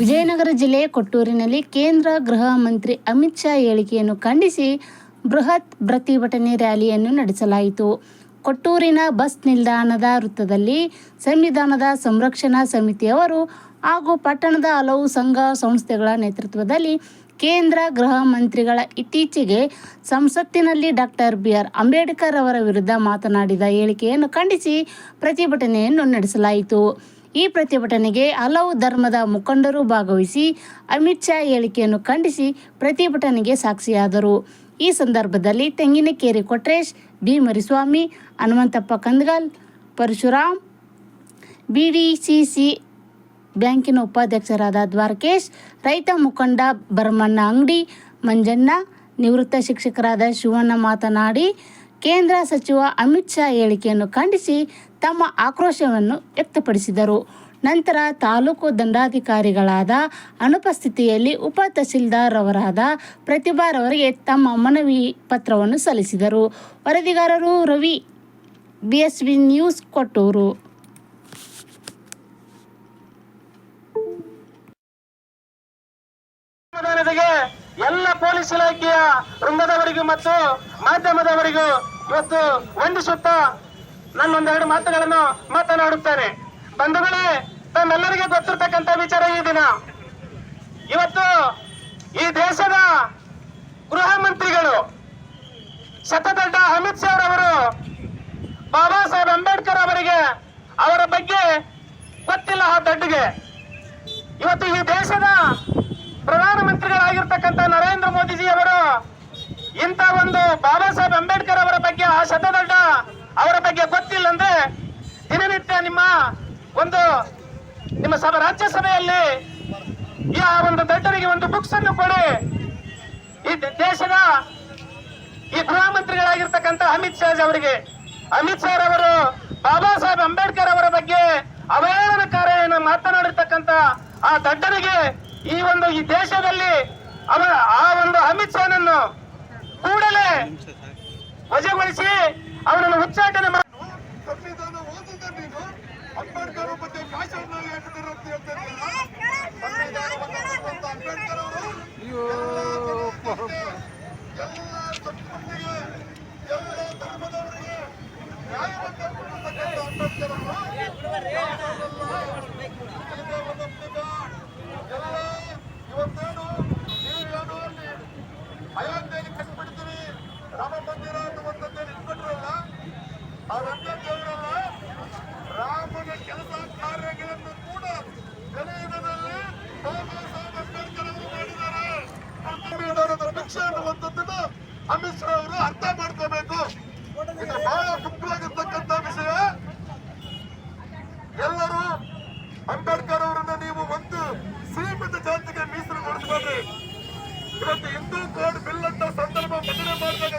ವಿಜಯನಗರ ಜಿಲ್ಲೆಯ ಕೊಟ್ಟೂರಿನಲ್ಲಿ ಕೇಂದ್ರ ಗೃಹ ಮಂತ್ರಿ ಅಮಿತ್ ಶಾ ಹೇಳಿಕೆಯನ್ನು ಖಂಡಿಸಿ ಬೃಹತ್ ಪ್ರತಿಭಟನೆ ರ್ಯಾಲಿಯನ್ನು ನಡೆಸಲಾಯಿತು. ಕೊಟ್ಟೂರಿನ ಬಸ್ ನಿಲ್ದಾಣದ ವೃತ್ತದಲ್ಲಿ ಸಂವಿಧಾನದ ಸಂರಕ್ಷಣಾ ಸಮಿತಿಯವರು ಹಾಗೂ ಪಟ್ಟಣದ ಹಲವು ಸಂಘ ಸಂಸ್ಥೆಗಳ ನೇತೃತ್ವದಲ್ಲಿ ಕೇಂದ್ರ ಗೃಹ ಮಂತ್ರಿಗಳ ಇತ್ತೀಚೆಗೆ ಸಂಸತ್ತಿನಲ್ಲಿ ಡಾಕ್ಟರ್ ಬಿ ಆರ್ ಅಂಬೇಡ್ಕರ್ ಅವರ ವಿರುದ್ಧ ಮಾತನಾಡಿದ ಹೇಳಿಕೆಯನ್ನು ಖಂಡಿಸಿ ಪ್ರತಿಭಟನೆಯನ್ನು ನಡೆಸಲಾಯಿತು. ಈ ಪ್ರತಿಭಟನೆಗೆ ಹಲವು ಧರ್ಮದ ಮುಖಂಡರು ಭಾಗವಹಿಸಿ ಅಮಿತ್ ಶಾ ಹೇಳಿಕೆಯನ್ನು ಖಂಡಿಸಿ ಪ್ರತಿಭಟನೆಗೆ ಸಾಕ್ಷಿಯಾದರು. ಈ ಸಂದರ್ಭದಲ್ಲಿ ತೆಂಗಿನಕೇರಿ ಕೊಟ್ರೇಶ್, ಬಿ. ಮರಿಸ್ವಾಮಿ, ಹನುಮಂತಪ್ಪ ಕಂದಗಲ್, ಪರಶುರಾಮ್, ಬಿಡಿಸಿಸಿ ಬ್ಯಾಂಕಿನ ಉಪಾಧ್ಯಕ್ಷರಾದ ದ್ವಾರಕೇಶ್, ರೈತ ಮುಖಂಡ ಭರಮಣ್ಣ ಅಂಗಡಿ, ಮಂಜಣ್ಣ, ನಿವೃತ್ತ ಶಿಕ್ಷಕರಾದ ಶಿವಣ್ಣ ಮಾತನಾಡಿ ಕೇಂದ್ರ ಸಚಿವ ಅಮಿತ್ ಶಾ ಹೇಳಿಕೆಯನ್ನು ಖಂಡಿಸಿ ತಮ್ಮ ಆಕ್ರೋಶವನ್ನು ವ್ಯಕ್ತಪಡಿಸಿದರು. ನಂತರ ತಾಲೂಕು ದಂಡಾಧಿಕಾರಿಗಳಾದ ಅನುಪಸ್ಥಿತಿಯಲ್ಲಿ ಉಪ ತಹಸೀಲ್ದಾರ್ ಪ್ರತಿಭಾರವರಿಗೆ ತಮ್ಮ ಮನವಿ ಪತ್ರವನ್ನು ಸಲ್ಲಿಸಿದರು. ವರದಿಗಾರರು ರವಿ, ಬಿಎಸ್ವಿ ನ್ಯೂಸ್ ಕೊಟ್ಟೂರು. ಎಲ್ಲ ಪೊಲೀಸ್ ಇಲಾಖೆಯ ವೃಂದದವರಿಗೂ ಮತ್ತು ಮಾಧ್ಯಮದವರಿಗೂ ಇವತ್ತು ವಂದಿಸುತ್ತಾ ನನ್ನೊಂದೆರಡು ಮಾತುಗಳನ್ನು ಮಾತನಾಡುತ್ತೇನೆ. ಬಂಧುಗಳೇ ತಮ್ಮೆಲ್ಲರಿಗೆ ಗೊತ್ತಿರ್ತಕ್ಕಂಥ ವಿಚಾರ ಈ ದಿನ. ಇವತ್ತು ಈ ದೇಶದ ಗೃಹ ಮಂತ್ರಿಗಳು ಶತದಡ್ಡ ಅಮಿತ್ ಶಾ ಅವರು ಬಾಬಾ ಸಾಹೇಬ್ ಅಂಬೇಡ್ಕರ್ ಅವರಿಗೆ ಅವರ ಬಗ್ಗೆ ಗೊತ್ತಿಲ್ಲ ಆ ದಡ್ಡಿಗೆ. ಇವತ್ತು ಈ ದೇಶದ ಪ್ರಧಾನಮಂತ್ರಿಗಳಾಗಿರ್ತಕ್ಕಂಥ ನರೇಂದ್ರ ಮೋದಿಜಿ ಅವರು, ಇಂಥ ಒಂದು ಬಾಬಾ ಸಾಹೇಬ್ ಅಂಬೇಡ್ಕರ್ ಅವರ ಬಗ್ಗೆ ಆ ಶತದಡ್ಡ ಅವರ ಬಗ್ಗೆ ಗೊತ್ತಿಲ್ಲ ಅಂದ್ರೆ ದಿನನಿತ್ಯ ನಿಮ್ಮ ಒಂದು ನಿಮ್ಮ ಸಭಾ ರಾಜ್ಯಸಭೆಯಲ್ಲಿ ಈ ಆ ಒಂದು ದಡ್ಡರಿಗೆ ಒಂದು ಬುಕ್ಸ್ ಅನ್ನು ಕೊಡಿ. ಈ ದೇಶದ ಈ ಗೃಹ ಮಂತ್ರಿಗಳಾಗಿರ್ತಕ್ಕಂಥ ಅಮಿತ್ ಶಾ ಅವರಿಗೆ. ಅಮಿತ್ ಶಾ ಅವರು ಬಾಬಾ ಸಾಹೇಬ್ ಅಂಬೇಡ್ಕರ್ ಅವರ ಬಗ್ಗೆ ಅವಹೇಳನಕಾರಿಯನ್ನು ಮಾತನಾಡಿರ್ತಕ್ಕಂಥ ಆ ದಡ್ಡನಿಗೆ ಈ ಒಂದು ಈ ದೇಶದಲ್ಲಿ ಅವರ ಆ ಒಂದು ಅಮಿತ್ ಶಾನನ್ನು ಕೂಡಲೇ ವಜೆಗೊಳಿಸಿ ಅವನನ್ನು ಉಚ್ಚಾಟನೆ ಮಾಡಿ. ಅನ್ನುವಂಥದ್ದನ್ನ ಅಮಿತ್ ಶಾ ಅವರು ಅರ್ಥ ಮಾಡ್ಕೋಬೇಕು. ಇದು ಬಹಳ ಮುಖ್ಯವಾಗಿರ್ತಕ್ಕಂಥ ವಿಷಯ. ಎಲ್ಲರೂ ಅಂಬೇಡ್ಕರ್ ಅವರನ್ನ ನೀವು ಒಂದು ಸೀಮಿತ ಜಾತಿಗೆ ಮೀಸಲುಗೊಳಿಸಬೇಡ್ರಿ ಇವತ್ತು ಹಿಂದೂ ಕೋಡ್ ಬಿಲ್ ಅಂತ ಸಂದರ್ಭ ಮಂಡನೆ ಮಾಡಿದಾಗ